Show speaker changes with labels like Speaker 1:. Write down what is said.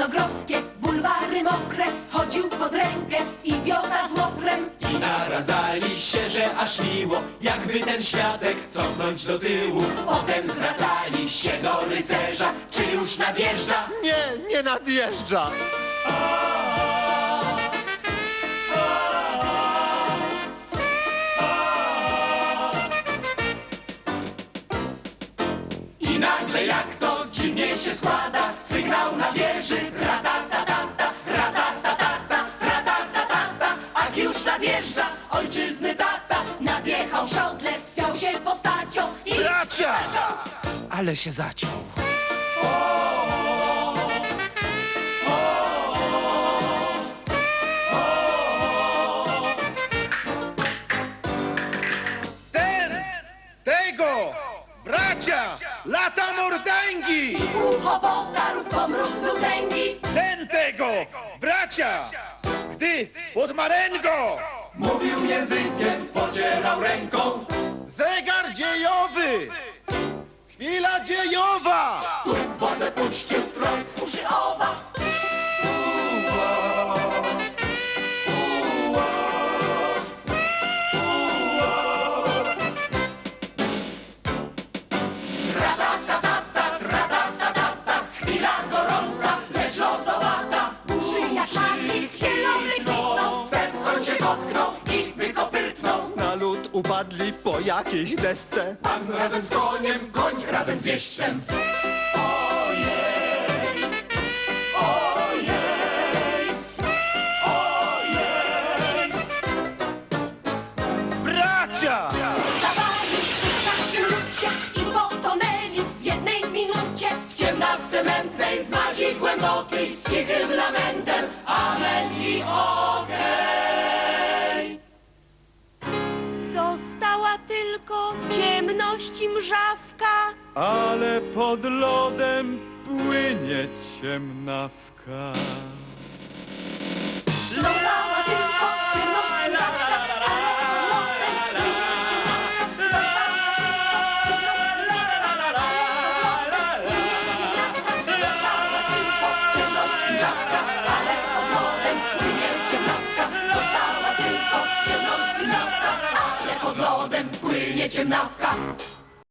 Speaker 1: Czarnogrodzkie, bulwary mokre, chodził pod rękę i wioda z łoprem. I naradzali się, że aż miło, jakby ten światek cofnąć do tyłu. Potem zwracali się do rycerza, czy już nadjeżdża?
Speaker 2: Nie, nie nadjeżdża.
Speaker 1: I nagle jak to się składa, sygnał na wieży, ratatatata, ratatatata, ratatatata, a już nadjeżdża ojczyzny tata.
Speaker 3: Nadjechał w siodle, wspiął się postacią i...
Speaker 2: Bracia! Ale się zaciął. Ten! Tego! Bracia! Lata mordęgi!
Speaker 3: Ucho potarł, pomrósł był tęgi.
Speaker 2: Ten tego! Bracia! Gdy pod maręgo!
Speaker 1: Mówił językiem, pocierał ręką,
Speaker 2: Zegar dziejowy! Chwila dziejowa!
Speaker 1: tu wodze puścił, trąc uszy
Speaker 2: Na lód upadli po jakiejś desce.
Speaker 1: Pan razem z koniem, koń razem z jeźdźcem. Ojej, ojej, ojej.
Speaker 2: Bracia!
Speaker 3: Zawali lupsie i potonęli w jednej minucie.
Speaker 1: W ciemnawce mętnej, w mazi głębokiej, z cichym lamentem,
Speaker 3: tylko ciemność i mrzawka.
Speaker 2: Ale pod lodem płynie ciemnawka.
Speaker 3: Została tylko ciemność i mrzawka.
Speaker 1: Lodem płynie ciemnawka.